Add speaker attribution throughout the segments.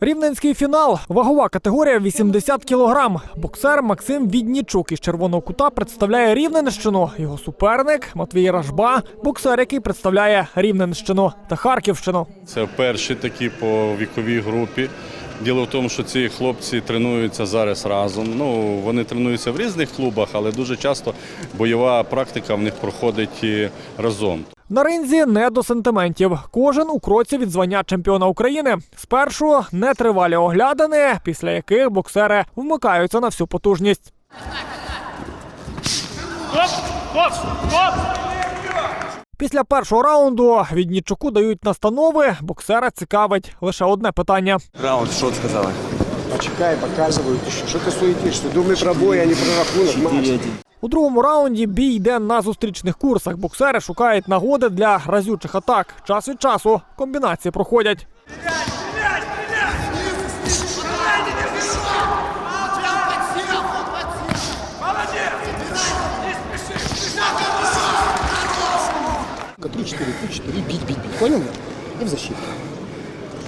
Speaker 1: Рівненський фінал. Вагова категорія 80 кілограм. Боксер Максим Віднічук із червоного кута представляє Рівненщину. Його суперник Матвій Ражба, боксер, який представляє Рівненщину та Харківщину.
Speaker 2: Це перші такі по віковій групі. Діло в тому, що ці хлопці тренуються зараз разом. Ну, вони тренуються в різних клубах, але дуже часто бойова практика в них проходить разом.
Speaker 1: На ринзі не до сентиментів. Кожен у кроці від звання чемпіона України. Спершу нетривалі оглядини, після яких боксери вмикаються на всю потужність. Після першого раунду Віднічуку дають настанови. Боксера цікавить лише одне питання.
Speaker 3: Раунд, що сказали?
Speaker 4: Почекай, показують ще. Що ти суетишся? Думай про бой, а не про рахунок.
Speaker 1: У другому раунді бій йде на зустрічних курсах. Боксери шукають нагоди для разючих атак. Час від часу комбінації проходять.
Speaker 4: Три, четыре, три, четыре. Бить, бить, бить. Понял меня? И в защиту.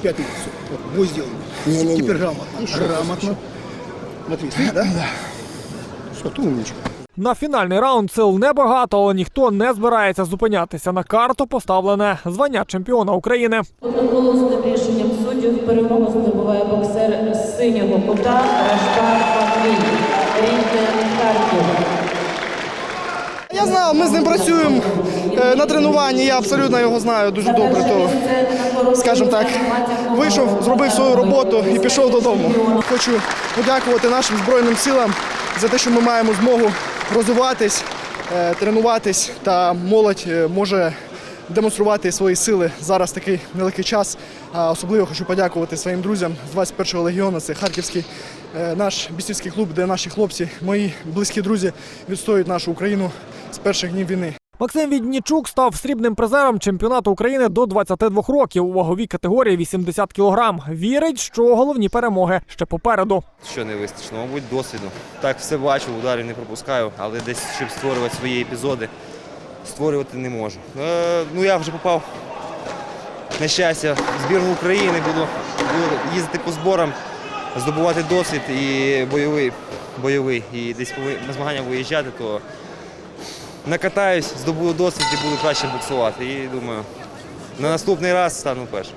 Speaker 4: Пятый. Все. Вот, бой сделан. Не-не-не. Теперь грамотно. грамотно. Матвей, стоит, да? Да. Все, ты умничка.
Speaker 1: На фінальний раунд сил небагато, але ніхто не збирається зупинятися. На карту поставлене звання чемпіона України.
Speaker 5: Одноголосним рішенням суддів перемогу здобуває боксер з синього кута Рашбар Матвій, Рідне Харків.
Speaker 6: Я знаю, ми з ним працюємо е, на тренуванні, я абсолютно його знаю дуже добре. То, скажімо так, вийшов, зробив свою роботу і пішов додому. Хочу подякувати нашим Збройним силам за те, що ми маємо змогу розвиватись, е, тренуватись, та молодь е, може демонструвати свої сили зараз такий нелегкий час. Особливо хочу подякувати своїм друзям з 21-го легіону. Це Харківський наш бійцівський клуб, де наші хлопці, мої близькі друзі, відстоюють нашу Україну з перших днів війни.
Speaker 1: Максим Віднічук став срібним призером чемпіонату України до 22 років у ваговій категорії 80 кілограм. Вірить, що головні перемоги ще попереду.
Speaker 3: Що не вистачило? Мабуть, досвіду. Так все бачу, ударів не пропускаю, але десь щоб створювати свої епізоди, створювати не можу. Е, ну я вже попав на щастя в збірну України, буду, буду їздити по зборам, здобувати досвід і бойовий, бойовий. І десь на змагання виїжджати, то накатаюсь, здобуду досвід і буду краще боксувати. І думаю, на наступний раз стану першим.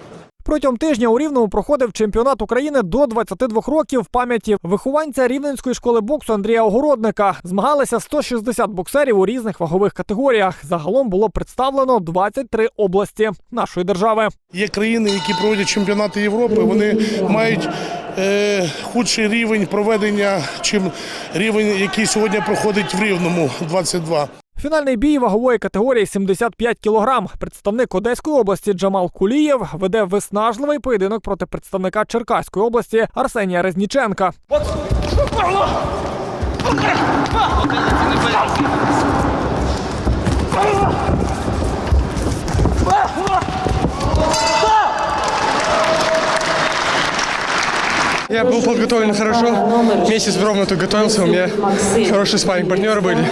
Speaker 1: Протягом тижня у Рівному проходив чемпіонат України до 22 років в пам'яті вихованця Рівненської школи боксу Андрія Огородника. Змагалися 160 боксерів у різних вагових категоріях. Загалом було представлено 23 області нашої держави.
Speaker 7: Є країни, які проводять чемпіонати Європи, вони мають е, худший рівень проведення, чим рівень, який сьогодні проходить в Рівному 22.
Speaker 1: Фінальний бій вагової категорії 75 кілограм. Представник Одеської області Джамал Кулієв веде виснажливий поєдинок проти представника Черкаської області Арсенія Резніченка.
Speaker 8: Я был подготовлен хорошо. Месяц ровно тут готовился. У меня хорошие спарринг партнеры были.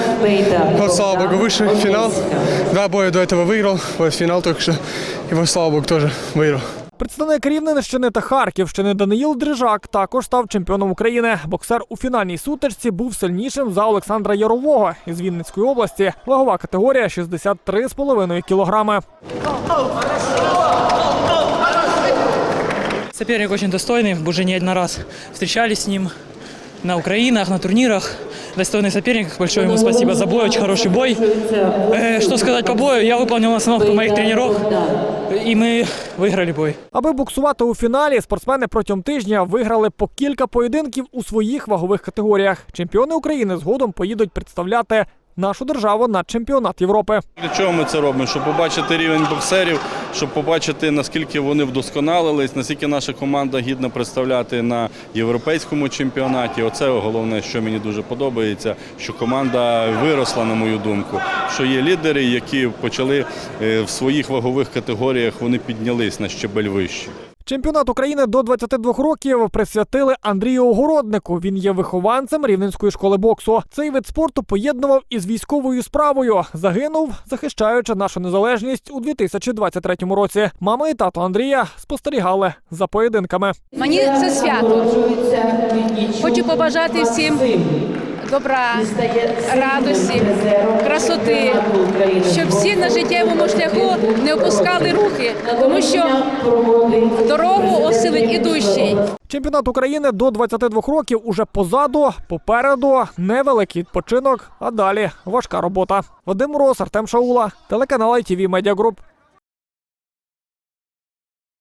Speaker 8: Вот, слава богу, вышел в финал. Два боя до этого выиграл. Вот финал только что. И вот, слава богу, тоже выиграл.
Speaker 1: Представник Рівненщини та Харківщини Даниїл Дрижак також став чемпіоном України. Боксер у фінальній сутичці був сильнішим за Олександра Ярового із Вінницької області. Вагова категорія 63,5 кілограми.
Speaker 9: Соперник очень достойный, уже не один раз встречались с ним на Украинах, на турнирах. Достойный соперник, большое ему спасибо за бой, очень хороший бой. Э, что сказать по бою? Я выполнил остановку моих тренеров, и мы выиграли бой.
Speaker 1: Аби боксувати у фіналі, спортсмени протягом тижня виграли по кілька поєдинків у своїх вагових категоріях. Чемпіони України згодом поїдуть представляти нашу державу на чемпіонат Європи.
Speaker 2: Для чого ми це робимо? Щоб побачити рівень боксерів, щоб побачити, наскільки вони вдосконалились, наскільки наша команда гідна представляти на європейському чемпіонаті. Оце головне, що мені дуже подобається, що команда виросла, на мою думку. Що є лідери, які почали е, в своїх вагових категоріях, вони піднялись на щебель вище.
Speaker 1: Чемпіонат України до 22 років присвятили Андрію Огороднику. Він є вихованцем рівненської школи боксу. Цей вид спорту поєднував із військовою справою. Загинув, захищаючи нашу незалежність у 2023 році. Мама і тато Андрія спостерігали за поєдинками.
Speaker 10: Мені це свято. Хочу побажати всім добра, радості, красоти, на життєвому шляху не опускали руки, тому що дорогу осилить ідущий.
Speaker 1: Чемпіонат України до 22 років уже позаду, попереду невеликий відпочинок, а далі важка робота. Вадим Рос, Артем Шаула, телеканал ITV Media Group.